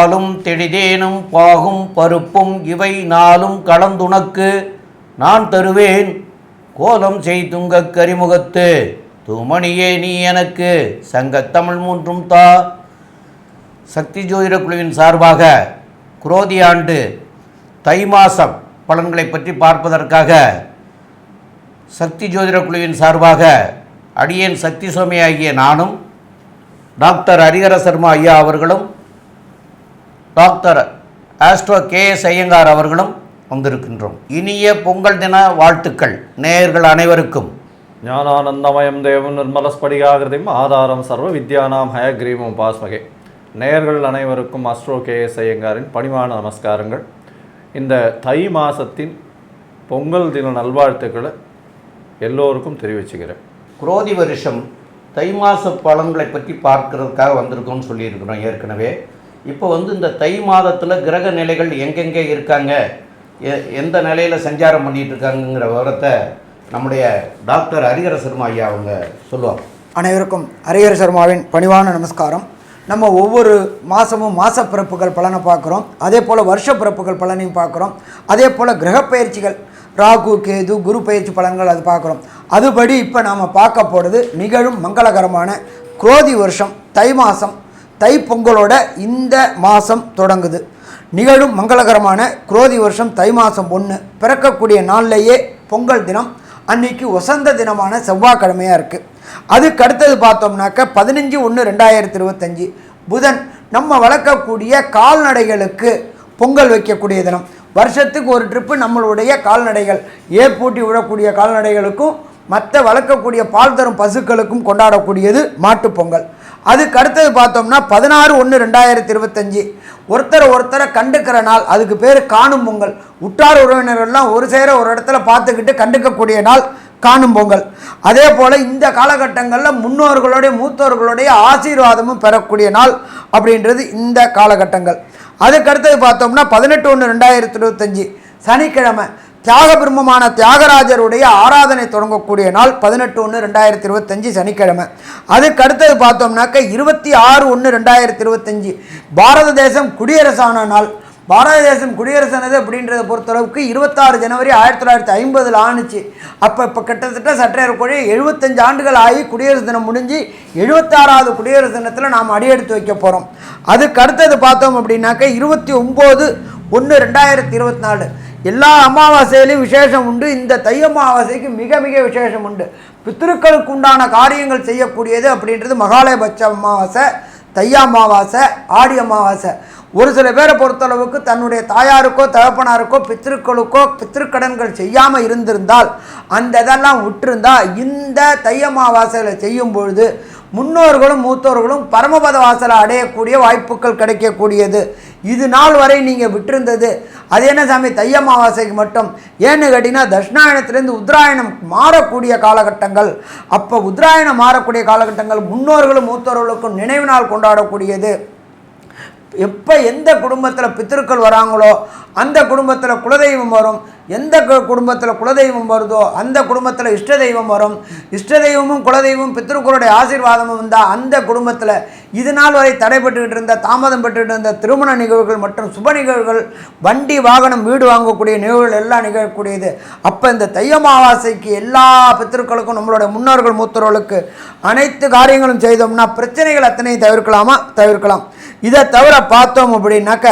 பாலும் தெளிதேனும் பாகும் பருப்பும் இவை நாளும் கலந்துனக்கு நான் தருவேன். கோலம் செய்துங்கக் கரிமுகத்து. தூமணியே நீ எனக்கு. சங்கத்தமிழ் மூன்றும் தா. சக்தி ஜோதிட குழுவின் சார்பாக குரோதி ஆண்டு தை மாசம் பலன்களை பற்றி பார்ப்பதற்காக சக்தி ஜோதிட குழுவின் சார்பாக அடியேன் சக்தி சுவாமி ஆகிய நானும் டாக்டர் ஹரிஹர சர்மா ஐயா அவர்களும் doctor astro K S Iyengar அவர்களும் வந்திருக்கின்றோம். இனிய பொங்கல் தின வாழ்த்துக்கள். நேயர்கள் அனைவருக்கும். ஞானானந்தமயம் தேவம் நிர்மலஸ்படிகாகிருதிம் ஆதாரம் சர்வ வித்யானாம் ஹயக்ரீவம் பாஸ்மகே நேயர்கள் அனைவருக்கும் அஸ்ட்ரோ கே எஸ் ஐயங்காரின் பணிவான நமஸ்காரங்கள். இந்த தை மாசத்தின் பொங்கல் தின நல்வாழ்த்துக்களை எல்லோருக்கும் தெரிவிச்சுக்கிறேன். குரோதி வருஷம் தை மாச பலன்களை பற்றி பார்க்கறதுக்காக வந்திருக்கோம்னு சொல்லியிருக்கிறோம் ஏற்கனவே. இப்போ வந்து இந்த தை மாதத்தில் கிரக நிலைகள் எங்கெங்கே இருக்காங்க? எ- எந்த நிலையில் சஞ்சாரம் பண்ணிகிட்டு இருக்காங்கங்கிற விவரத்தை நம்முடைய டாக்டர் ஹரிஹர சர்மா ஐயா அவங்க சொல்லுவாங்க. அனைவருக்கும் ஹரிஹர சர்மாவின் பணிவான நமஸ்காரம். நம்ம ஒவ்வொரு மாதமும் மாச பிறப்புகள் பலனை பார்க்குறோம். அதே போல் வருஷ பிறப்புகள் பலனையும் பார்க்குறோம். அதே போல் கிரகப்பயிற்சிகள் ராகு கேது குரு பயிற்சி பலன்கள் அது பார்க்குறோம். அதுபடி இப்போ நாம் பார்க்க போகிறது நிகழும் மங்களகரமான குரோதி வருஷம் தை மாதம் தை பொங்கலோட இந்த மாதம் தொடங்குது. நிகழும் மங்களகரமான குரோதி வருஷம் தை மாதம் ஒன்று பிறக்கக்கூடிய நாள்லேயே பொங்கல் தினம் அன்னைக்கு வசந்த தினமான செவ்வாய்க்கிழமையாக இருக்குது அதுக்கு அடுத்தது பார்த்தோம்னாக்க பதினஞ்சு ஒன்று ரெண்டாயிரத்தி இருபத்தஞ்சி. புதன் நம்ம வளர்க்கக்கூடிய கால்நடைகளுக்கு பொங்கல் வைக்கக்கூடிய தினம். வருஷத்துக்கு ஒரு ட்ரிப்பு நம்மளுடைய கால்நடைகள். ஏர் பூட்டி விடக்கூடிய கால்நடைகளுக்கும் மற்ற வளர்க்கக்கூடிய பால் தரும் பசுக்களுக்கும் கொண்டாடக்கூடியது மாட்டுப்பொங்கல் அதுக்கு அடுத்தது பார்த்தோம்னா பதினாறு ஒன்று ரெண்டாயிரத்தி இருபத்தஞ்சி. ஒருத்தரை ஒருத்தரை கண்டுக்கிற நாள் அதுக்கு பேர் காணும் பொங்கல். உற்றார் உறவினர்கள்லாம் ஒரு சேர ஒரு இடத்துல பார்த்துக்கிட்டு கண்டுக்கக்கூடிய நாள் காணும் பொங்கல். அதே போல் இந்த காலகட்டங்களில் முன்னோர்களுடைய மூத்தோர்களுடைய ஆசீர்வாதமும் பெறக்கூடிய நாள் அப்படின்றது இந்த காலகட்டங்கள். அதுக்கடுத்தது பார்த்தோம்னா பதினெட்டு ஒன்று ரெண்டாயிரத்தி இருபத்தஞ்சி. சனிக்கிழமை தியாக பிரம்மமான தியாகராஜருடைய ஆராதனை தொடங்கக்கூடிய நாள் பதினெட்டு ஒன்று ரெண்டாயிரத்தி இருபத்தஞ்சி சனிக்கிழமை. அதுக்கு அடுத்தது பார்த்தோம்னாக்க இருபத்தி ஆறு ஒன்று ரெண்டாயிரத்தி இருபத்தஞ்சி. பாரத தேசம் குடியரசான நாள். பாரத தேசம் குடியரசானது அப்படின்றத பொறுத்தளவுக்கு இருபத்தாறு ஜனவரி ஆயிரத்தி தொள்ளாயிரத்தி ஐம்பதில் ஆணுச்சு. அப்போ இப்போ கிட்டத்தட்ட சற்றேறக்குறைய எழுபத்தஞ்சு ஆண்டுகள் ஆகி குடியரசு தினம் முடிஞ்சு எழுபத்தாறாவது குடியரசு தினத்தில் நாம் அடியெடுத்து வைக்க போகிறோம் அதுக்கு அடுத்தது பார்த்தோம் அப்படின்னாக்க இருபத்தி ஒம்பது ஒன்று ரெண்டாயிரத்தி இருபத்தி நாலு. எல்லா அமாவாசையிலையும் விசேஷம் உண்டு. இந்த தை அமாவாசைக்கு மிக மிக விசேஷம் உண்டு. பித்திருக்களுக்கு உண்டான காரியங்கள் செய்யக்கூடியது அப்படின்றது மகாலயபட்ச அமாவாசை தை அமாவாசை ஆடி அமாவாசை. ஒரு சில பேரை பொறுத்தளவுக்கு தன்னுடைய தாயாருக்கோ தகப்பனாருக்கோ பித்திருக்களுக்கோ பித்திருக்கடன்கள் செய்யாமல் இருந்திருந்தால் அந்த இதெல்லாம் விட்டிருந்தா இந்த தை அமாவாசையில் செய்யும் பொழுது முன்னோர்களும் மூத்தோர்களும் பரமபத வாசலை அடையக்கூடிய வாய்ப்புகள் கிடைக்கக்கூடியது. இது நாள் வரை நீங்கள் விட்டிருந்தது. அது என்ன சாமி? தை அமாவாசைக்கு மட்டும். ஏன்னு கேட்டிங்கன்னா தட்சிணாயணத்துலேருந்து உத்தராயணம் மாறக்கூடிய காலகட்டங்கள். அப்போ உத்தராயணம் மாறக்கூடிய காலகட்டங்கள் முன்னோர்களும் மூத்தோர்களுக்கும் நினைவு நாள் கொண்டாடக்கூடியது. எப்போ எந்த குடும்பத்தில் பித்திருக்கள் வராங்களோ அந்த குடும்பத்தில் குலதெய்வம் வரும். எந்த கு- குடும்பத்தில் குலதெய்வம் வருதோ அந்த குடும்பத்தில் இஷ்ட தெய்வம் வரும். இஷ்ட தெய்வமும் குலதெய்வமும் பித்திருக்களுடைய ஆசீர்வாதமும் வந்தால் அந்த குடும்பத்தில் இது நாள் வரை தடைபட்டுக்கிட்டு இருந்த தாமதம் பெற்றுக்கிட்டு இருந்த திருமண நிகழ்வுகள் மற்றும் சுப நிகழ்வுகள் வண்டி வாகனம் வீடு வாங்கக்கூடிய நிகழ்வுகள் எல்லாம் நிகழக்கூடியது. அப்போ இந்த தைய அமாவாசைக்கு எல்லா பித்திருக்களுக்கும் நம்மளுடைய முன்னோர்கள் மூத்தோர்களுக்கு அனைத்து காரியங்களும் செய்தோம்னா பிரச்சனைகள் அத்தனையும் தவிர்க்கலாமா? தவிர்க்கலாம். இதை தவிர பார்த்தோம் அப்படின்னாக்க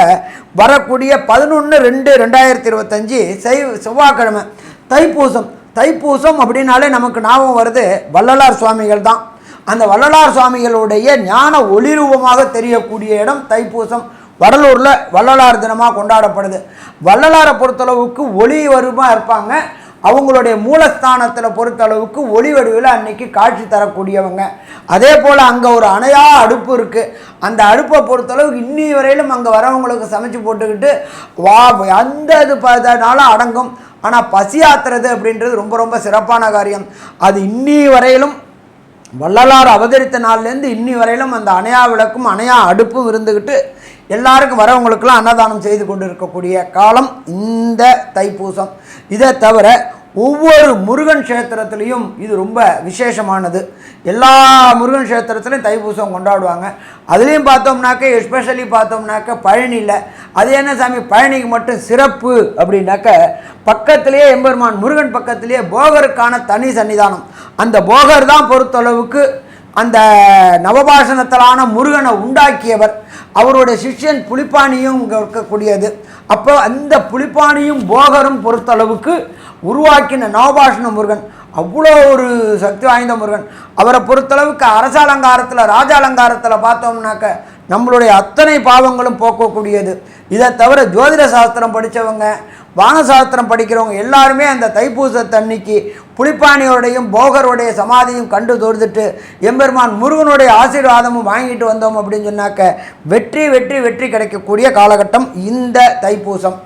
வரக்கூடிய பதினொன்று ரெண்டு ரெண்டாயிரத்தி இருபத்தஞ்சி செய் செவ்வாய்க்கிழமை. தைப்பூசம். தைப்பூசம் அப்படின்னாலே நமக்கு ஞாபகம் வருது வள்ளலார் சுவாமிகள் தான். அந்த வள்ளலார் சுவாமிகளுடைய ஞான ஒளிரூபமாக தெரியக்கூடிய இடம் தைப்பூசம். வடலூரில் வள்ளலார் தினமாக கொண்டாடப்படுது. வள்ளலாரை பொறுத்தளவுக்கு ஒளி வருமா இருப்பாங்க. அவங்களுடைய மூலஸ்தானத்தில் பொறுத்தளவுக்கு ஒளி வடிவில் அன்னைக்கு காட்சி தரக்கூடியவங்க. அதே போல் அங்கே ஒரு அணையா அடுப்பு இருக்குது அந்த அடுப்பை பொறுத்தளவுக்கு இன்னி வரையிலும் அங்கே வரவங்களுக்கு சமைச்சு போட்டுக்கிட்டு வா அந்த இது பதனால அடங்கும். ஆனால் பசியாத்துறது அப்படின்றது ரொம்ப ரொம்ப சிறப்பான காரியம். அது இன்னி வரையிலும் வள்ளலார் அவதரித்த நாள்லேருந்து இன்னி வரையிலும் அந்த அணையா விளக்கும் அணையா அடுப்பும் இருந்துக்கிட்டு எல்லாருக்கும் வரவங்களுக்கெல்லாம் அன்னதானம் செய்து கொண்டு இருக்கக்கூடிய காலம் இந்த தைப்பூசம். இதை தவிர ஒவ்வொரு முருகன் கஷேத்திரத்துலேயும் இது ரொம்ப விசேஷமானது. எல்லா முருகன் கஷேத்திரத்துலையும் தைப்பூசம் கொண்டாடுவாங்க. அதுலேயும் பார்த்தோம்னாக்க எஸ்பெஷலி பார்த்தோம்னாக்க பழனியில். அது என்ன சாமி? பழனிக்கு மட்டும் சிறப்பு அப்படின்னாக்க பக்கத்திலேயே எம்பெருமான் முருகன் பக்கத்திலேயே போகருக்கான தனி சன்னிதானம். அந்த போகர் தான் பொறுத்தளவுக்கு அந்த நவபாஷணத்திலான முருகனை உண்டாக்கியவர். அவருடைய சிஷ்யன் புலிப்பாணியும் இங்கே இருக்கக்கூடியது. அப்போ அந்த புலிப்பாணியும் போகரும் பொறுத்தளவுக்கு உருவாக்கின நவபாஷண முருகன். அவ்வளோ ஒரு சக்தி வாய்ந்த முருகன். அவரை பொறுத்தளவுக்கு அரச அலங்காரத்தில் ராஜ அலங்காரத்தில் பார்த்தோம்னாக்க நம்மளுடைய அத்தனை பாவங்களும் போக்கக்கூடியது. இதை தவிர ஜோதிட சாஸ்திரம் படித்தவங்க வானசாஸ்திரம் படிக்கிறவங்க எல்லாருமே அந்த தைப்பூசத்தன்னைக்கு புலிப்பாணியோடையும் போகருடைய சமாதியும் கண்டு தொழுதுட்டு எம்பெருமான் முருகனுடைய ஆசீர்வாதமும் வாங்கிட்டு வந்தோம் அப்படின்னு சொன்னாக்க வெற்றி வெற்றி வெற்றி கிடைக்கக்கூடிய காலகட்டம் இந்த தைப்பூசம்.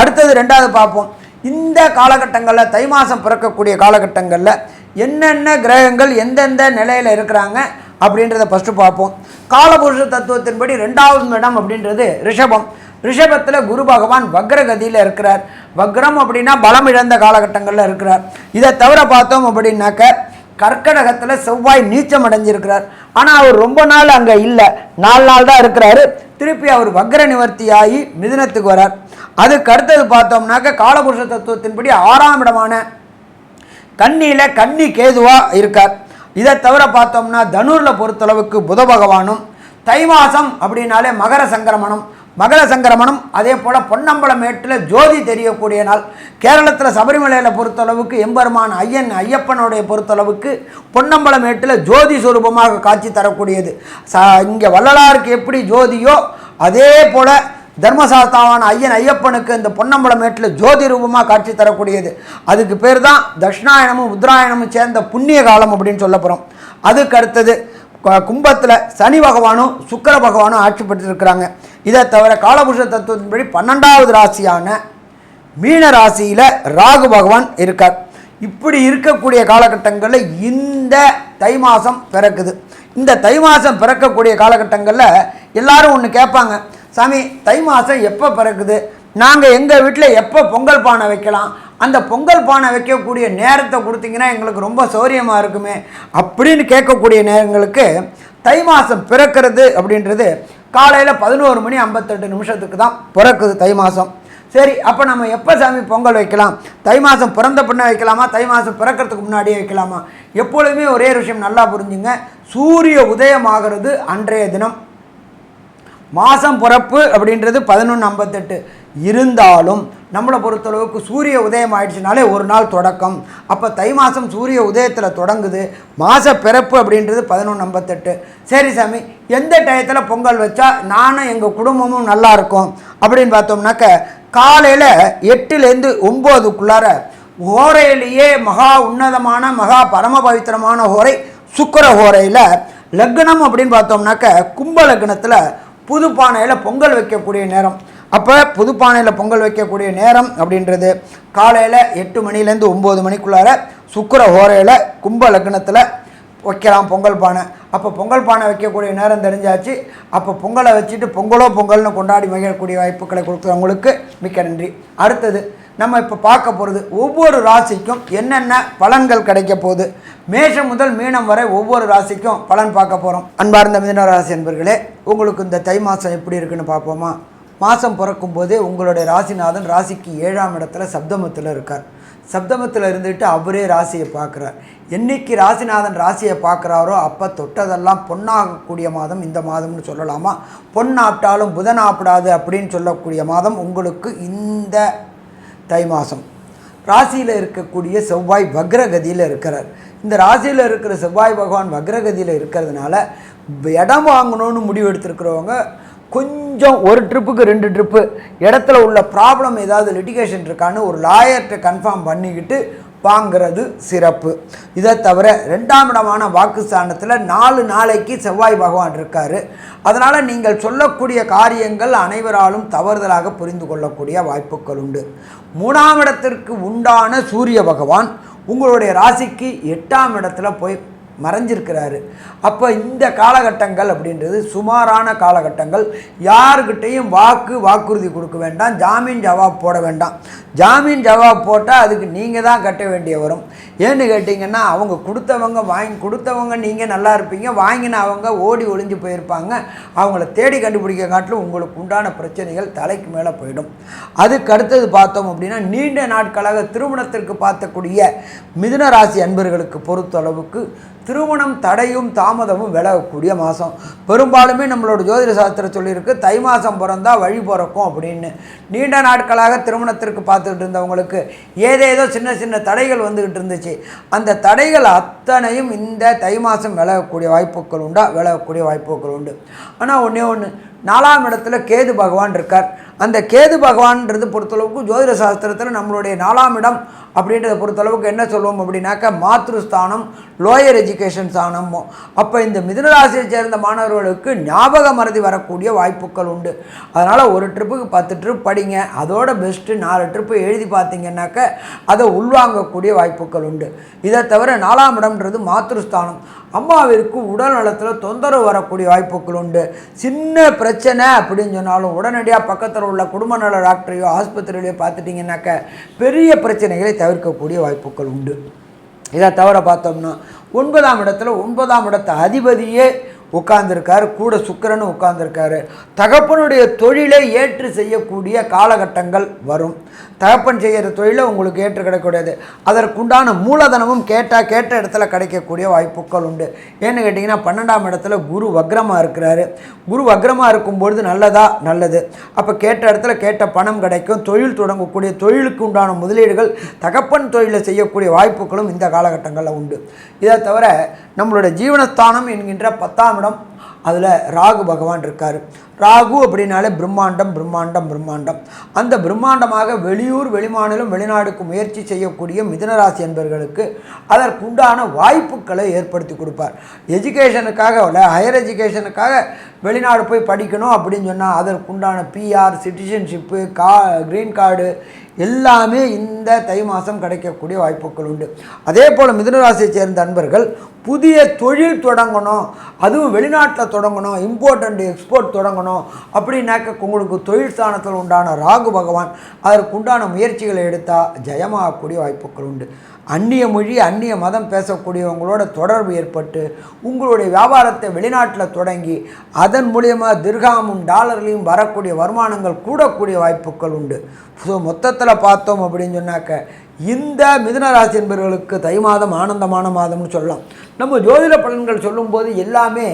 அடுத்தது ரெண்டாவது பார்ப்போம். இந்த காலகட்டங்களில் தை மாதம் பிறக்கக்கூடிய காலகட்டங்களில் என்னென்ன கிரகங்கள் எந்தெந்த நிலையில் இருக்கிறாங்க அப்படின்றத ஃபஸ்ட்டு பார்ப்போம். காலபுருஷ தத்துவத்தின்படி ரெண்டாவது இடம் அப்படின்றது ரிஷபம். ரிஷபத்தில் குரு பகவான் வக்ரகதியில் இருக்கிறார். வக்ரம் அப்படின்னா பலம் இழந்த காலகட்டங்களில் இருக்கிறார். இதை தவிர பார்த்தோம் அப்படின்னாக்க கர்க்கடகத்தில் செவ்வாய் நீச்சம் அடைஞ்சிருக்கிறார். ஆனால் அவர் ரொம்ப நாள் அங்கே இல்லை. நாலு நாள் தான் இருக்கிறாரு. திருப்பி அவர் வக்ர நிவர்த்தியாகி மிதினத்துக்கு வரார். அதுக்கு அடுத்தது பார்த்தோம்னாக்க காலபுருஷ தத்துவத்தின்படி ஆறாம் இடமான கண்ணியில் கன்னி கேதுவாக இருக்கார். இதை தவிர பார்த்தோம்னா தனுரில் பொறுத்தளவுக்கு புத பகவானும் தை மாதம் அப்படின்னாலே மகர சங்கரமணம். மகள சங்கரமணம் அதே போல் பொன்னம்பலமேட்டில் ஜோதி தெரியக்கூடிய நாள். கேரளத்தில் சபரிமலையில் பொறுத்தளவுக்கு எம்பெருமான் ஐயன் ஐயப்பனுடைய பொறுத்தளவுக்கு பொன்னம்பலம் மேட்டில் ஜோதி சுரூபமாக காட்சி தரக்கூடியது. ச இங்கே வள்ளலாருக்கு எப்படி ஜோதியோ அதே போல் தர்மசாஸ்தாவான ஐயன் ஐயப்பனுக்கு இந்த பொன்னம்பலம் மேட்டில் ஜோதி ரூபமாக காட்சி தரக்கூடியது. அதுக்கு பேர் தான் தட்சிணாயனமும் உத்ராயணமும் சேர்ந்த புண்ணிய காலம் அப்படின்னு சொல்ல போகிறோம் அதுக்கு அடுத்தது கும்பத்தில் சனி பகவானும் சுக்கர பகவானும் ஆட்சி பெற்றிருக்கிறாங்க. இதை தவிர காலபுருஷ தத்துவத்தின்படி பன்னெண்டாவது ராசியான மீன ராசியில் ராகு பகவான் இருக்கார். இப்படி இருக்கக்கூடிய காலகட்டங்களில் இந்த தை மாதம் பிறக்குது. இந்த தை மாதம் பிறக்கக்கூடிய காலகட்டங்களில் எல்லாரும் ஒன்று கேட்பாங்க சாமி தை மாதம் எப்போ பிறக்குது? நாங்கள் எங்கள் வீட்டில் எப்போ பொங்கல் பானை வைக்கலாம்? அந்த பொங்கல் பானை வைக்கக்கூடிய நேரத்தை கொடுத்தீங்கன்னா எங்களுக்கு ரொம்ப சௌரியமாக இருக்குமே. அப்படின்னு கேட்கக்கூடிய நேரங்களுக்கு தை மாதம் பிறக்கிறது அப்படின்றது காலையில் பதினோரு மணி ஐம்பத்தெட்டு நிமிஷத்துக்கு தான் பிறக்குது தை மாதம் சரி அப்போ நம்ம எப்போ சாமி பொங்கல் வைக்கலாம்? தை மாதம் பிறந்த பின்ன வைக்கலாமா? தை மாதம் பிறக்கிறதுக்கு முன்னாடியே வைக்கலாமா? எப்பொழுதுமே ஒரே விஷயம் நல்லா புரிஞ்சுங்க. சூரிய உதயமாகிறது அன்றைய தினம். மாதம் பிறப்பு அப்படின்றது பதினொன்று ஐம்பத்தெட்டு. இருந்தாலும் நம்மளை பொறுத்தளவுக்கு சூரிய உதயம் ஆயிடுச்சுனாலே ஒரு நாள் தொடக்கம். அப்போ தை மாதம் சூரிய உதயத்தில் தொடங்குது. மாத பிறப்பு அப்படின்றது பதினொன்று ஐம்பத்தெட்டு. சரி சாமி எந்த டயத்தில் பொங்கல் வச்சா நானும் எங்கள் குடும்பமும் நல்லா இருக்கும்? அப்படின்னு பார்த்தோம்னாக்க காலையில் எட்டுலேருந்து ஒம்போதுக்குள்ளார ஹோரையிலேயே மகா உன்னதமான மகா பரம பவித்திரமான ஹோரை சுக்கர ஹோரையில் லக்னம் அப்படின்னு பார்த்தோம்னாக்க கும்ப லக்னத்தில் புது பானையில் பொங்கல் வைக்கக்கூடிய நேரம். அப்போ புது பானையில் பொங்கல் வைக்கக்கூடிய நேரம் அப்படின்றது காலையில் எட்டு மணிலேருந்து ஒம்பது மணிக்குள்ளார சுக்கிர ஹோரையில் கும்ப லக்னத்தில் வைக்கலாம் பொங்கல் பானை. அப்போ பொங்கல் பானை வைக்கக்கூடிய நேரம் தெரிஞ்சாச்சு. அப்போ பொங்கலை வச்சுட்டு பொங்கலோ பொங்கல்னு கொண்டாடி மகிழக்கூடிய வாய்ப்புகளை கொடுக்குறவங்களுக்கு மிக்க நன்றி. அடுத்தது நம்ம இப்போ பார்க்க போகிறது ஒவ்வொரு ராசிக்கும் என்னென்ன பலன்கள் கிடைக்க போகுது? மேஷம் முதல் மீனம் வரை ஒவ்வொரு ராசிக்கும் பலன் பார்க்க போகிறோம் அன்பார்ந்த மிதன ராசி என்பர்களே உங்களுக்கு இந்த தை மாதம் எப்படி இருக்குன்னு பார்ப்போமா? மாதம் பிறக்கும் போதே உங்களுடைய ராசிநாதன் ராசிக்கு ஏழாம் இடத்துல சப்தமத்தில் இருக்கார். சப்தமத்தில் இருந்துட்டு அவரே ராசியை பார்க்குறார். என்னைக்கு ராசிநாதன் ராசியை பார்க்குறாரோ அப்போ தொட்டதெல்லாம் பொன்னாகக்கூடிய மாதம் இந்த மாதம்னு சொல்லலாமா? பொன் ஆப்பிட்டாலும் புதன் ஆப்பிடாது அப்படின்னு சொல்லக்கூடிய மாதம் உங்களுக்கு இந்த தை மாதம் ராசியில் இருக்கக்கூடிய செவ்வாய் வக்ரகதியில் இருக்கிறார். இந்த ராசியில் இருக்கிற செவ்வாய் பகவான் வக்ரகதியில் இருக்கிறதுனால இடம் வாங்கணும்னு முடிவு எடுத்திருக்கிறவங்க கொஞ்சம் ஒரு ட்ரிப்புக்கு ரெண்டு ட்ரிப்பு இடத்துல உள்ள ப்ராப்ளம் ஏதாவது லிட்டிகேஷன் இருக்கான்னு ஒரு லாயர்கிட்ட கன்ஃபார்ம் பண்ணிக்கிட்டு வாங்கிறது சிறப்பு. இதை தவிர ரெண்டாம் இடமான வாக்குஸ்தானத்தில் நாலு நாளைக்கு செவ்வாய் பகவான் இருக்கார். அதனால் நீங்கள் சொல்லக்கூடிய காரியங்கள் அனைவராலும் தவறுதலாக புரிந்து கொள்ளக்கூடிய வாய்ப்புகள் உண்டு. மூணாம் இடத்திற்கு உண்டான சூரிய பகவான் உங்களுடைய ராசிக்கு எட்டாம் இடத்துல போய் மறைஞ்சிருக்கிறாரு. அப்போ இந்த காலகட்டங்கள் அப்படின்றது சுமாரான காலகட்டங்கள். யாருக்கிட்டேயும் வாக்கு வாக்குறுதி கொடுக்க வேண்டாம். ஜாமீன் ஜவாப் போட வேண்டாம். ஜாமீன் ஜவாப் போட்டால் அதுக்கு நீங்கள் தான் கட்ட வேண்டிய வரும். ஏன்னு கேட்டிங்கன்னா அவங்க கொடுத்தவங்க வாங்கி கொடுத்தவங்க நீங்கள் நல்லா இருப்பீங்க. வாங்கின அவங்க ஓடி ஒளிஞ்சு போயிருப்பாங்க. அவங்கள தேடி கண்டுபிடிக்க காட்டிலும் உங்களுக்கு உண்டான பிரச்சனைகள் தலைக்கு மேலே போயிடும். அதுக்கு அடுத்தது பார்த்தோம் அப்படின்னா நீண்ட நாட்களாக திருமணத்திற்கு பார்த்தக்கூடிய மிதுன ராசி அன்பர்களுக்கு பொறுத்தளவுக்கு திருமணம் தடையும் தாமதமும் விலகக்கூடிய மாதம் பெரும்பாலுமே நம்மளோட ஜோதிட சாஸ்திரம் சொல்லியிருக்கு தை மாதம் பிறந்தால் வழி பிறக்கும் அப்படின்னு. நீண்ட நாட்களாக திருமணத்திற்கு பார்த்துக்கிட்டு இருந்தவங்களுக்கு ஏதேதோ சின்ன சின்ன தடைகள் வந்துக்கிட்டு இருந்துச்சு. அந்த தடைகள் அத்தனையும் இந்த தை மாதம் விலகக்கூடிய வாய்ப்புகள் உண்டா? விலகக்கூடிய வாய்ப்புகள் உண்டு. ஆனால் ஒன்றே ஒன்று நாலாம் இடத்துல கேது பகவான் இருக்கார். அந்த கேது பகவான்ன்றது பொறுத்தளவுக்கு ஜோதிட சாஸ்திரத்தில் நம்மளுடைய நாலாம் இடம் அப்படின்றத பொறுத்தளவுக்கு என்ன சொல்லுவோம் அப்படின்னாக்கா மாத்ருஸ்தானம் லோயர் எஜுகேஷன் ஸ்தானம். அப்போ இந்த மிதனராசியை சேர்ந்த மாணவர்களுக்கு ஞாபக மறதி வரக்கூடிய வாய்ப்புகள் உண்டு. அதனால் ஒரு ட்ரிப்புக்கு பத்து ட்ரிப் படிங்க. அதோட பெஸ்ட்டு நாலு ட்ரிப்பு எழுதி பார்த்தீங்கன்னாக்க அதை உள்வாங்கக்கூடிய வாய்ப்புகள் உண்டு. இதை தவிர நாலாம் இடம்ன்றது மாத்ருஸ்தானம். அம்மாவிற்கு உடல் நலத்தில் தொந்தரவு வரக்கூடிய வாய்ப்புகள் உண்டு. சின்ன பிரச்சனை பிரச்சனை அப்படின்னு சொன்னாலும் உடனடியாக பக்கத்தில் உள்ள குடும்ப நல டாக்டரையோ ஆஸ்பத்திரியிலையோ பார்த்துட்டிங்கனாக்க பெரிய பிரச்சனைகளை தவிர்க்கக்கூடிய வாய்ப்புகள் உண்டு. இதை தவிர பார்த்தோம்னா ஒன்பதாம் இடத்துல ஒன்பதாம் இடத்த அதிபதியே உட்கார்ந்துருக்காரு கூட சுக்கிரனும் உட்கார்ந்துருக்காரு. தகப்பனுடைய தொழிலை ஏற்று செய்யக்கூடிய காலகட்டங்கள் வரும். தகப்பன் செய்கிற தொழிலை உங்களுக்கு ஏற்று கிடைக்கக்கூடியது அதற்குண்டான மூலதனமும் கேட்டால் கேட்ட இடத்துல கிடைக்கக்கூடிய வாய்ப்புகள் உண்டு. ஏன்னு கேட்டிங்கன்னா பன்னெண்டாம் இடத்துல குரு வக்ரமாக இருக்கிறாரு. குரு வக்ரமாக இருக்கும்பொழுது நல்லதா? நல்லது. அப்போ கேட்ட இடத்துல கேட்ட பணம் கிடைக்கும். தொழில் தொடங்கக்கூடிய தொழிலுக்கு உண்டான முதலீடுகள் தகப்பன் தொழிலை செய்யக்கூடிய வாய்ப்புகளும் இந்த காலகட்டங்களில் உண்டு. இதை தவிர நம்மளோட ஜீவனஸ்தானம் என்கின்ற பத்தாம் இடம் அதில் ராகு பகவான் இருக்கார். ராகு அப்படின்னாலே பிரம்மாண்டம் பிரம்மாண்டம் பிரம்மாண்டம். அந்த பிரம்மாண்டமாக வெளியூர் வெளிமாநிலம் வெளிநாடுக்கு முயற்சி செய்யக்கூடிய மிதனராசி என்பர்களுக்கு அதற்குண்டான வாய்ப்புகளை ஏற்படுத்தி கொடுப்பார். எஜுகேஷனுக்காக இல்லை ஹையர் எஜுகேஷனுக்காக வெளிநாடு போய் படிக்கணும் அப்படின்னு சொன்னால் அதற்குண்டான பிஆர் சிட்டிசன்ஷிப்பு கா க்ரீன் கார்டு எல்லாமே இந்த தை மாதம் கிடைக்கக்கூடிய வாய்ப்புகள் உண்டு. அதே போல் மிதுனராசியை சேர்ந்த அன்பர்கள் புதிய தொழில் தொடங்கணும். அதுவும் வெளிநாட்டில் தொடங்கணும். இம்போர்ட் அண்ட் எக்ஸ்போர்ட் தொடங்கணும். அப்படின்னாக்க உங்களுக்கு தொழில் ஸ்தானத்தில் உண்டான ராகு பகவான் அதற்கு உண்டான முயற்சிகளை எடுத்தால் ஜெயமாகக்கூடிய வாய்ப்புகள் உண்டு. அந்நிய மொழி அந்நிய மதம் பேசக்கூடியவங்களோட தொடர்பு ஏற்பட்டு உங்களுடைய வியாபாரத்தை வெளிநாட்டில் தொடங்கி அதன் மூலியமாக திர்காமும் டாலர்லையும் வரக்கூடிய வருமானங்கள் கூடக்கூடிய வாய்ப்புகள் உண்டு. ஸோ மொத்தத்தில் பார்த்தோம் அப்படின்னு சொன்னாக்க இந்த மிதுனராசி என்பவர்களுக்கு தை மாதம் ஆனந்தமான மாதம்னு சொல்லலாம். நம்ம ஜோதிட பலன்கள் சொல்லும்போது எல்லாமே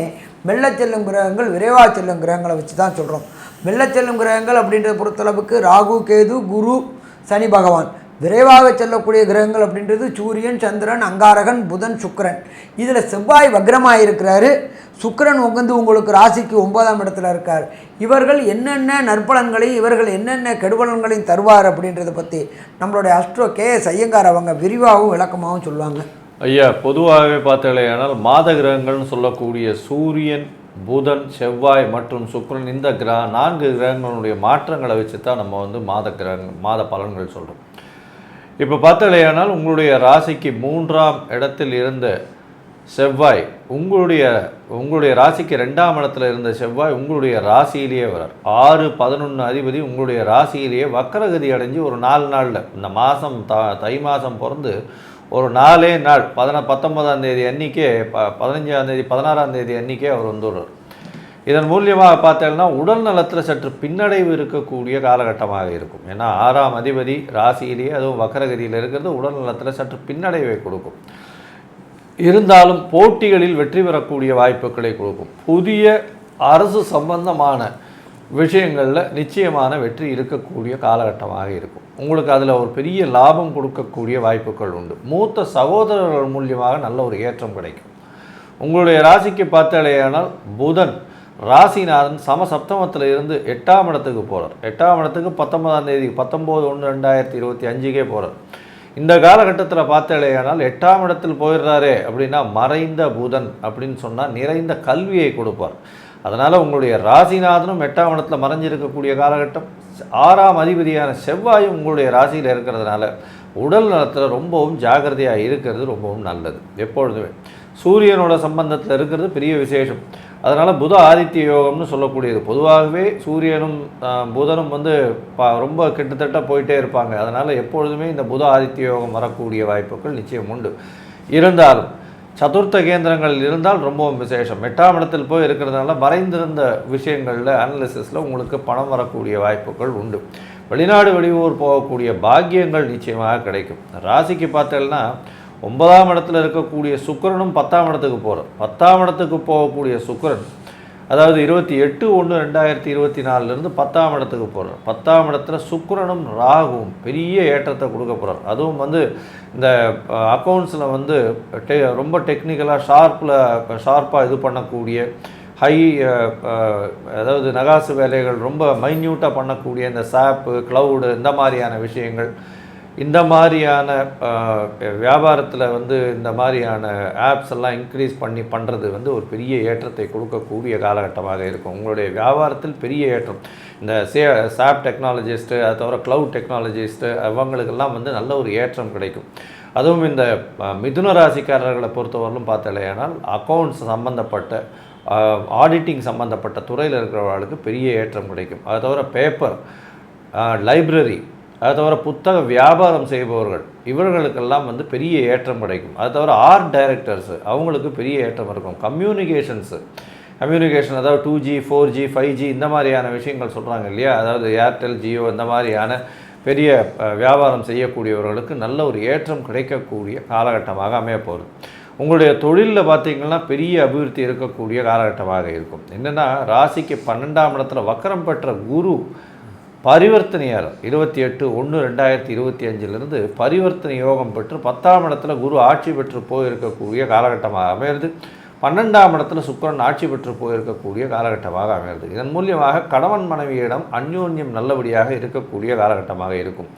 மெல்லச் செல்லும் கிரகங்கள் விரைவாக செல்லும் கிரகங்களை வச்சு தான் சொல்கிறோம் மெல்லச் செல்லும் கிரகங்கள் அப்படின்றத பொறுத்தளவுக்கு ராகு கேது குரு சனி பகவான். விரைவாக செல்லக்கூடிய கிரகங்கள் அப்படின்றது சூரியன் சந்திரன் அங்காரகன் புதன் சுக்கரன். இதில் செவ்வாய் வக்ரமாக இருக்கிறாரு. சுக்கிரன் உகந்து உங்களுக்கு ராசிக்கு ஒன்பதாம் இடத்துல இருக்கார். இவர்கள் என்னென்ன நற்பலன்களை இவர்கள் என்னென்ன கெடுபலன்களையும் தருவார் அப்படின்றத பற்றி நம்மளுடைய அஸ்ட்ரோ கே எஸ் ஐயங்கார் அவங்க விரிவாகவும் விளக்கமாகவும் சொல்லுவாங்க. ஐயா பொதுவாகவே பார்த்தீங்களேனால் மாத கிரகங்கள்னு சொல்லக்கூடிய சூரியன் புதன் செவ்வாய் மற்றும் சுக்கரன் இந்த கிரக நான்கு கிரகங்களுடைய மாற்றங்களை வச்சு தான் நம்ம வந்து மாத கிரகங்கள் மாத பலன்கள் சொல்கிறோம் இப்போ பார்த்தாலேயானால் உங்களுடைய ராசிக்கு மூன்றாம் இடத்தில் இருந்த செவ்வாய் உங்களுடைய உங்களுடைய ராசிக்கு ரெண்டாம் இடத்துல இருந்த செவ்வாய் உங்களுடைய ராசியிலேயே வரார். ஆறு பதினொன்று அதிபதி உங்களுடைய ராசியிலேயே வக்கரகதி அடைஞ்சு ஒரு நாலு நாளில் இந்த மாதம் த தை மாதம் பிறந்து ஒரு நாலே நாள் பதின பத்தொன்பதாம் தேதி அன்றைக்கே ப பதினஞ்சாம் தேதி பதினாறாம் தேதி அன்றைக்கே அவர் வந்துடுறார். இதன் மூலியமாக பார்த்தீங்கன்னா உடல் நலத்தில் சற்று பின்னடைவு இருக்கக்கூடிய காலகட்டமாக இருக்கும். ஏன்னா ஆறாம் அதிபதி ராசியிலேயே அதுவும் வக்கரகதியில் இருக்கிறது உடல் நலத்தில் சற்று பின்னடைவை கொடுக்கும். இருந்தாலும் போட்டிகளில் வெற்றி பெறக்கூடிய வாய்ப்புகளை கொடுக்கும். புதிய அரசு சம்பந்தமான விஷயங்களில் நிச்சயமான வெற்றி இருக்கக்கூடிய காலகட்டமாக இருக்கும். உங்களுக்கு அதில் ஒரு பெரிய லாபம் கொடுக்கக்கூடிய வாய்ப்புகள் உண்டு. மூத்த சகோதரர்கள் மூலியமாக நல்ல ஒரு ஏற்றம் கிடைக்கும். உங்களுடைய ராசிக்கு பார்த்தாலேயானால் புதன் ராசிநாதன் சமசப்தமத்தில் இருந்து எட்டாம் இடத்துக்கு போகிறார் எட்டாம் இடத்துக்கு பத்தொன்பதாம் தேதி பத்தொம்போது ஒன்று ரெண்டாயிரத்தி இருபத்தி அஞ்சுக்கே போகிறார் இந்த காலகட்டத்தில் பார்த்தாலேயானால் எட்டாம் இடத்தில் போயிடுறாரே அப்படின்னா மறைந்த புதன் அப்படின்னு சொன்னால் நிறைந்த கல்வியை கொடுப்பார். அதனால் உங்களுடைய ராசிநாதனும் எட்டாம் இடத்துல மறைஞ்சிருக்கக்கூடிய காலகட்டம். ஆறாம் அதிபதியான செவ்வாயும் உங்களுடைய ராசியில் இருக்கிறதுனால உடல் நலத்தில் ரொம்பவும் ஜாகிரதையாக இருக்கிறது ரொம்பவும் நல்லது. எப்பொழுதுமே சூரியனோட சம்பந்தத்தில் இருக்கிறது பெரிய விசேஷம். அதனால் புத ஆதித்ய யோகம்னு சொல்லக்கூடியது. பொதுவாகவே சூரியனும் புதனும் வந்து பா ரொம்ப கிட்டத்தட்ட போயிட்டே இருப்பாங்க. அதனால் எப்பொழுதுமே இந்த புத ஆதித்ய யோகம் வரக்கூடிய வாய்ப்புகள் நிச்சயம் உண்டு. இருந்தாலும் சதுர்த்த கேந்திரங்கள் இருந்தால் ரொம்பவும் விசேஷம். எட்டாம் இடத்தில் போய் இருக்கிறதுனால மறைந்திருந்த விஷயங்களில் அனாலிசிஸில் உங்களுக்கு பணம் வரக்கூடிய வாய்ப்புகள் உண்டு. வெளிநாடு வெளியூர் போகக்கூடிய பாக்கியங்கள் நிச்சயமாக கிடைக்கும். ராசிக்கு பார்த்தேன்னா ஒன்பதாம் இடத்துல இருக்கக்கூடிய சுக்கரனும் பத்தாம் இடத்துக்கு போகிறார் பத்தாம் இடத்துக்கு போகக்கூடிய சுக்கரன் அதாவது இருபத்தி எட்டு ஒன்று ரெண்டாயிரத்தி இருபத்தி நாலுலேருந்து பத்தாம் இடத்துக்கு போகிறார் பத்தாம் இடத்துல சுக்கரனும் ராகுவும் பெரிய ஏற்றத்தை கொடுக்க போகிறார் அதுவும் வந்து இந்த அக்கௌண்ட்ஸில் வந்து டெ ரொம்ப டெக்னிக்கலாக ஷார்ப்பில் ஷார்ப்பாக இது பண்ணக்கூடிய ஹை அதாவது நகாசு வேலைகள் ரொம்ப மைன்யூட்டாக பண்ணக்கூடிய இந்த சாப்பு க்ளவுடு இந்த மாதிரியான விஷயங்கள் இந்த மாதிரியான வியாபாரத்தில் வந்து இந்த மாதிரியான ஆப்ஸ் எல்லாம் இன்க்ரீஸ் பண்ணி பண்ணுறது வந்து ஒரு பெரிய ஏற்றத்தை கொடுக்கக்கூடிய காலகட்டமாக இருக்கும். உங்களுடைய வியாபாரத்தில் பெரிய ஏற்றம். இந்த சே சாப் டெக்னாலஜிஸ்ட்டு அது தவிர க்ளவுட் டெக்னாலஜிஸ்ட்டு அவங்களுக்கெல்லாம் வந்து நல்ல ஒரு ஏற்றம் கிடைக்கும். அதுவும் இந்த மிதுன ராசிக்காரர்களை பொறுத்தவரையிலும் பார்த்தலையானால் அக்கௌண்ட்ஸ் சம்மந்தப்பட்ட ஆடிட்டிங் சம்மந்தப்பட்ட துறையில் இருக்கிறவர்களுக்கு பெரிய ஏற்றம் கிடைக்கும். அது தவிர பேப்பர் லைப்ரரி அது தவிர புத்தக வியாபாரம் செய்பவர்கள் இவர்களுக்கெல்லாம் வந்து பெரிய ஏற்றம் கிடைக்கும். அது தவிர ஆர்ட் டைரக்டர்ஸு அவங்களுக்கு பெரிய ஏற்றம் இருக்கும். கம்யூனிகேஷன்ஸு கம்யூனிகேஷன் அதாவது two G four G five G இந்த மாதிரியான விஷயங்கள் சொல்கிறாங்க இல்லையா? அதாவது ஏர்டெல் ஜியோ இந்த மாதிரியான பெரிய வியாபாரம் செய்யக்கூடியவர்களுக்கு நல்ல ஒரு ஏற்றம் கிடைக்கக்கூடிய காலகட்டமாக அமைய போகுது உங்களுடைய தொழிலில் பார்த்தீங்கன்னா பெரிய அபிவிருத்தி இருக்கக்கூடிய காலகட்டமாக இருக்கும். என்னென்னா ராசிக்கு பன்னெண்டாம் இடத்துல வக்கரம் பெற்ற குரு பரிவர்த்தனையார் இருபத்தி எட்டு ஒன்று ரெண்டாயிரத்தி இருபத்தி அஞ்சிலிருந்து பரிவர்த்தனை யோகம் பெற்று பத்தாம் இடத்துல குரு ஆட்சி பெற்று போயிருக்கக்கூடிய காலகட்டமாக அமையிறது. பன்னெண்டாம் இடத்துல சுக்கிரன் ஆட்சி பெற்று போயிருக்கக்கூடிய காலகட்டமாக அமையிறது. இதன் மூலியமாக கணவன் மனைவியிடம் அந்யோன்யம் நல்லபடியாக இருக்கக்கூடிய காலகட்டமாக இருக்கும்.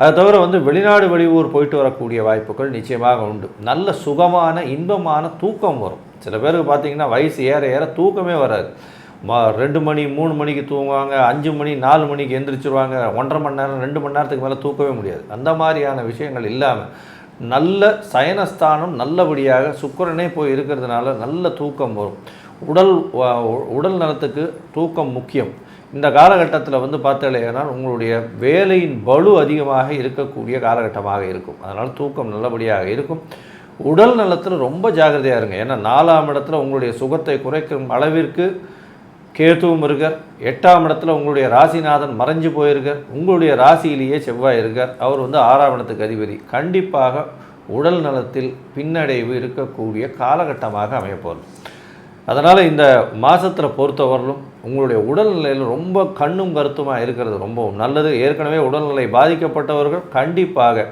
அதை தவிர வந்து வெளிநாடு வெளியூர் போயிட்டு வரக்கூடிய வாய்ப்புகள் நிச்சயமாக உண்டு. நல்ல சுகமான இன்பமான தூக்கம் வரும். சில பேருக்கு பார்த்தீங்கன்னா வயசு ஏற ஏற தூக்கமே வராது. ம ரெண்டு மணி மூணு மணிக்கு தூங்குவாங்க அஞ்சு மணி நாலு மணிக்கு எந்திரிச்சிருவாங்க ஒன்றரை மணி நேரம் ரெண்டு மணி நேரத்துக்கு மேலே தூக்கவே முடியாது. அந்த மாதிரியான விஷயங்கள் இல்லாமல் நல்ல சயனஸ்தானம் நல்லபடியாக சுக்கிரனே போய் இருக்கிறதுனால நல்ல தூக்கம் வரும். உடல் உடல் நலத்துக்கு தூக்கம் முக்கியம். இந்த காலகட்டத்தில் வந்து பார்த்தாலேனால் உங்களுடைய வேலையின் பளு அதிகமாக இருக்கக்கூடிய காலகட்டமாக இருக்கும். அதனால் தூக்கம் நல்லபடியாக இருக்கும். உடல் நலத்தில் ரொம்ப ஜாக்கிரதையாக இருங்க. ஏன்னா நாலாம் இடத்துல உங்களுடைய சுகத்தை குறைக்கும் அளவிற்கு கேதுவும் இருக்கார். எட்டாம் இடத்துல உங்களுடைய ராசிநாதன் மறைஞ்சு போயிருக்கார். உங்களுடைய ராசியிலேயே செவ்வாய் இருக்கார். அவர் வந்து ஆறாம் இடத்துக்கு அதிபதி. கண்டிப்பாக உடல் நலத்தில் பின்னடைவு இருக்கக்கூடிய காலகட்டமாக அமையப்போகுது. அதனால் இந்த மாதத்தில் பொறுத்தவரையிலும் உங்களுடைய உடல்நிலையில் ரொம்ப கண்ணும் கருத்துமாக இருக்கிறது ரொம்பவும் நல்லது. ஏற்கனவே உடல்நிலை பாதிக்கப்பட்டவர்கள் கண்டிப்பாக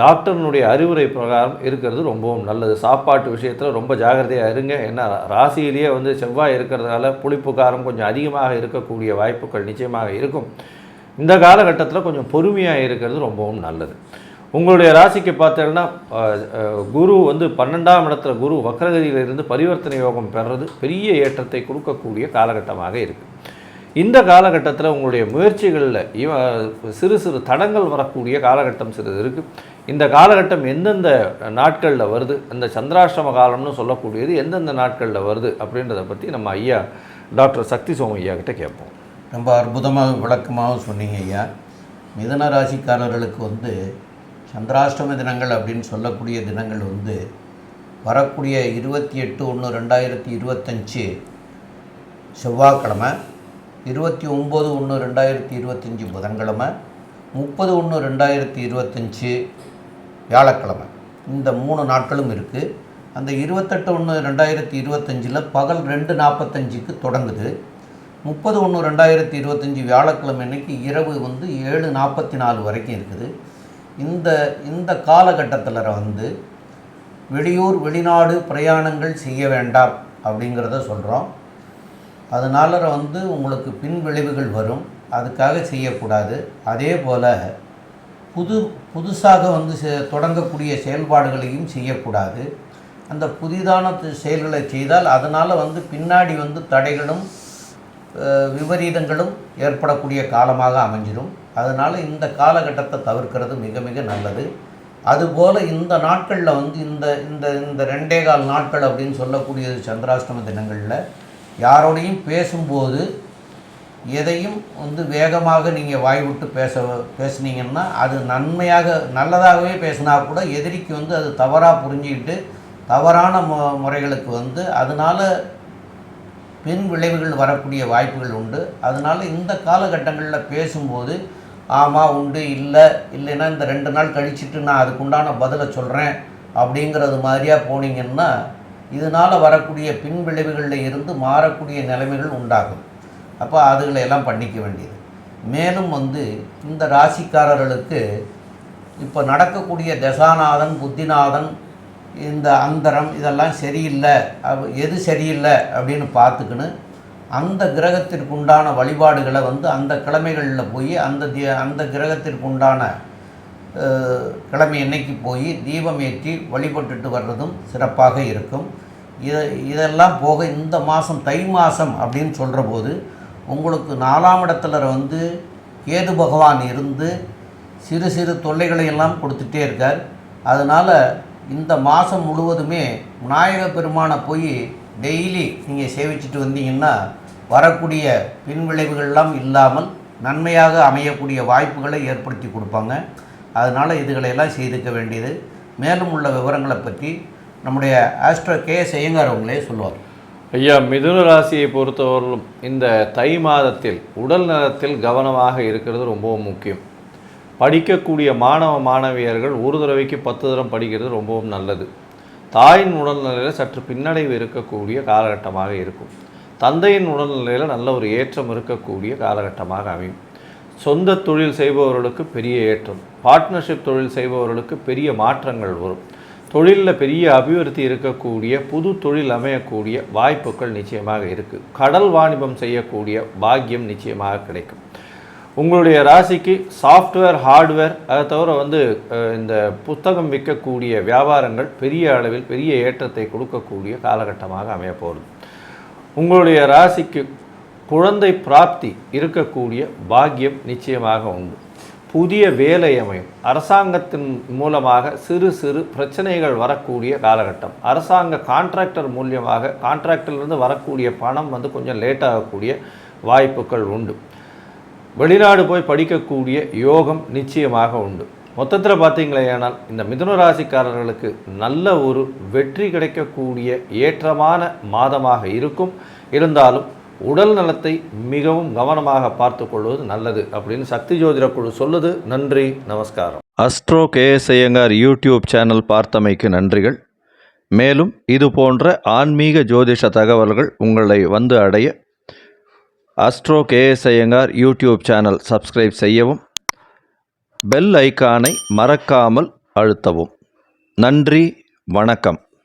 டாக்டர்னுடைய அறிவுரை பிரகாரம் இருக்கிறது ரொம்பவும் நல்லது. சாப்பாட்டு விஷயத்தில் ரொம்ப ஜாகிரதையாக இருங்க. ஏன்னா ராசியிலேயே வந்து செவ்வாய் இருக்கிறதுனால புளிப்பு காரம் கொஞ்சம் அதிகமாக இருக்கக்கூடிய வாய்ப்புகள் நிச்சயமாக இருக்கும். இந்த காலகட்டத்தில் கொஞ்சம் பொறுமையாக இருக்கிறது ரொம்பவும் நல்லது. உங்களுடைய ராசிக்கு பார்த்தீங்கன்னா குரு வந்து பன்னெண்டாம் இடத்துல குரு வக்ரகதியிலிருந்து பரிவர்த்தனை யோகம் பெறுறது பெரிய ஏற்றத்தை கொடுக்கக்கூடிய காலகட்டமாக இருக்குது இந்த காலகட்டத்தில் உங்களுடைய முயற்சிகளில் இவ சிறு சிறு தடங்கள் வரக்கூடிய காலகட்டம் சிறிது இருக்குது இந்த காலகட்டம் எந்தெந்த நாட்களில் வருது அந்த சந்திராஷ்டம காலம்னு சொல்லக்கூடியது எந்தெந்த நாட்களில் வருது அப்படின்றத பற்றி நம்ம ஐயா டாக்டர் சக்தி சோம ஐயா கிட்ட கேட்போம். ரொம்ப அற்புதமாக விளக்கமாக சொன்னீங்க ஐயா. மிதன ராசிக்காரர்களுக்கு வந்து சந்திராஷ்டம தினங்கள் அப்படின்னு சொல்லக்கூடிய தினங்கள் வந்து வரக்கூடிய இருபத்தி எட்டு ஒன்று ரெண்டாயிரத்தி இருபத்தஞ்சு செவ்வாய்க்கிழமை இருபத்தி ஒம்பது ஒன்று ரெண்டாயிரத்தி இருபத்தஞ்சி புதன்கிழமை முப்பது ஒன்று ரெண்டாயிரத்தி இருபத்தஞ்சி வியாழக்கிழமை. இந்த மூணு நாட்களும் இருக்குது அந்த இருபத்தெட்டு ஒன்று ரெண்டாயிரத்தி இருபத்தஞ்சில் பகல் ரெண்டு நாற்பத்தஞ்சுக்கு தொடங்குது. முப்பது ஒன்று ரெண்டாயிரத்தி இருபத்தஞ்சி வியாழக்கிழமை அன்னைக்கு இரவு வந்து ஏழு நாற்பத்தி நாலு வரைக்கும் இருக்குது. இந்த இந்த காலகட்டத்தில் வந்து வெளியூர் வெளிநாடு பிரயாணங்கள் செய்ய வேண்டாம் அப்படிங்கிறத சொல்கிறோம் அதனால் வந்து உங்களுக்கு பின் விளைவுகள் வரும். அதுக்காக செய்யக்கூடாது. அதே போல் புது புதுசாக வந்து செ- தொடங்கக்கூடிய செயல்பாடுகளையும் செய்யக்கூடாது. அந்த புதிதான செயல்களை செய்தால் அதனால் வந்து பின்னாடி வந்து தடைகளும் விபரீதங்களும் ஏற்படக்கூடிய காலமாக அமைஞ்சிடும் அதனால் இந்த காலகட்டத்தை தவிர்க்கிறது மிக மிக நல்லது. அதுபோல் இந்த நாட்களில் வந்து இந்த இந்த இந்த ரெண்டே கால் நாட்கள் அப்படின்னு சொல்லக்கூடியது சந்திராஷ்டம தினங்களில் யாரோடையும் பேசும்போது எதையும் வந்து வேகமாக நீங்கள் வாய் விட்டு பேச பேசுனீங்கன்னா அது நன்மையாக நல்லதாகவே பேசினா கூட எதிரிக்கு வந்து அது தவறாக புரிஞ்சுக்கிட்டு தவறான மு முறைகளுக்கு வந்து அதனால் பின் விளைவுகள் வரக்கூடிய வாய்ப்புகள் உண்டு. அதனால் இந்த காலகட்டங்களில் பேசும்போது ஆமாம் உண்டு இல்லை இல்லைன்னா இந்த ரெண்டு நாள் கழிச்சிட்டு நான் அதுக்குண்டான பதிலை சொல்கிறேன் அப்படிங்கிறது மாதிரியா போனீங்கன்னா இதனால் வரக்கூடிய பின் விளைவுகளில் இருந்து மாறக்கூடிய நிலைமைகள் உண்டாகும். அப்போ அதுகளை எல்லாம் பண்ணிக்க வேண்டியது. மேலும் வந்து இந்த ராசிக்காரர்களுக்கு இப்போ நடக்கக்கூடிய தசாநாதன் புத்திநாதன் இந்த அந்தரம் இதெல்லாம் சரியில்லை எது சரியில்லை அப்படின்னு பார்த்துக்கின்னு அந்த கிரகத்திற்குண்டான வழிபாடுகளை வந்து அந்த கிழமைகளில் போய் அந்த அந்த கிரகத்திற்குண்டான கிழமை அன்னைக்கு போய் தீபம் ஏற்றி வழிபட்டுட்டு வர்றதும் சிறப்பாக இருக்கும். இதை இதெல்லாம் போக இந்த மாதம் தை மாதம் அப்படின்னு சொல்கிற போது உங்களுக்கு நாலாம் இடத்துல வந்து கேது பகவான் இருந்து சிறு சிறு தொல்லைகளை எல்லாம் கொடுத்துட்டே இருக்கார். அதனால் இந்த மாதம் முழுவதுமே விநாயக பெருமானை போய் டெய்லி நீங்கள் சேவிச்சிட்டு வந்தீங்கன்னா வரக்கூடிய பின்விளைவுகள்லாம் இல்லாமல் நன்மையாக அமையக்கூடிய வாய்ப்புகளை ஏற்படுத்தி கொடுப்பாங்க. அதனால் இதுகளையெல்லாம் செய்துக்க வேண்டியது. மேலும் உள்ள விவரங்களை பற்றி நம்முடைய ஆஸ்ட்ரோ கே செய்யங்கார் அவங்களே சொல்லுவார். ஐயா மிதுன ராசியை பொறுத்தவரையிலும் இந்த தை மாதத்தில் உடல் நலத்தில் கவனமாக இருக்கிறது ரொம்பவும் முக்கியம். படிக்கக்கூடிய மாணவ மாணவியர்கள் ஒரு தடவைக்கு பத்து தரம் படிக்கிறது ரொம்பவும் நல்லது. தாயின் உடல்நிலையில் சற்று பின்னடைவு இருக்கக்கூடிய காலகட்டமாக இருக்கும். தந்தையின் உடல்நிலையில் நல்ல ஒரு ஏற்றம் இருக்கக்கூடிய காலகட்டமாக அமையும். சொந்த தொழில் செய்பவர்களுக்கு பெரிய ஏற்றம். பார்ட்னர்ஷிப் தொழில் செய்பவர்களுக்கு பெரிய மாற்றங்கள் வரும். தொழிலில் பெரிய அபிவிருத்தி இருக்கக்கூடிய புது தொழில் அமையக்கூடிய வாய்ப்புகள் நிச்சயமாக இருக்குது கடல் வாணிபம் செய்யக்கூடிய பாக்கியம் நிச்சயமாக கிடைக்கும். உங்களுடைய ராசிக்கு சாஃப்ட்வேர் ஹார்ட்வேர் அதை தவிர வந்து இந்த புத்தகம் விற்கக்கூடிய வியாபாரங்கள் பெரிய அளவில் பெரிய ஏற்றத்தை கொடுக்கக்கூடிய காலகட்டமாக அமையப்போகுது உங்களுடைய ராசிக்கு குழந்தை பிராப்தி இருக்கக்கூடிய பாக்கியம் நிச்சயமாக உண்டு. புதிய வேலை அமையும் அரசாங்கத்தின் மூலமாக சிறு சிறு பிரச்சனைகள் வரக்கூடிய காலகட்டம். அரசாங்க கான்ட்ராக்டர் மூலியமாக கான்ட்ராக்டர்லேருந்து வரக்கூடிய பணம் வந்து கொஞ்சம் லேட்டாகக்கூடிய வாய்ப்புகள் உண்டு. வெளிநாடு போய் படிக்கக்கூடிய யோகம் நிச்சயமாக உண்டு. மொத்தத்தில் பார்த்தீங்களேயானால் இந்த மிதுன ராசிக்காரர்களுக்கு நல்ல ஒரு வெற்றி கிடைக்கக்கூடிய ஏற்றமான மாதமாக இருக்கும். இருந்தாலும் உடல் நலத்தை மிகவும் கவனமாக பார்த்து கொள்வது நல்லது அப்படின்னு சக்தி ஜோதிட குழு சொல்லுது. நன்றி நமஸ்காரம். Astro KS Iyengar YouTube channel பார்த்தமைக்கு நன்றிகள். மேலும் இது போன்ற ஆன்மீக ஜோதிஷ தகவல்கள் உங்களை வந்து அடைய astro KS Iyengar YouTube channel subscribe செய்யவும் பெல் ஐகானை மறக்காமல் அழுத்தவும். நன்றி வணக்கம்.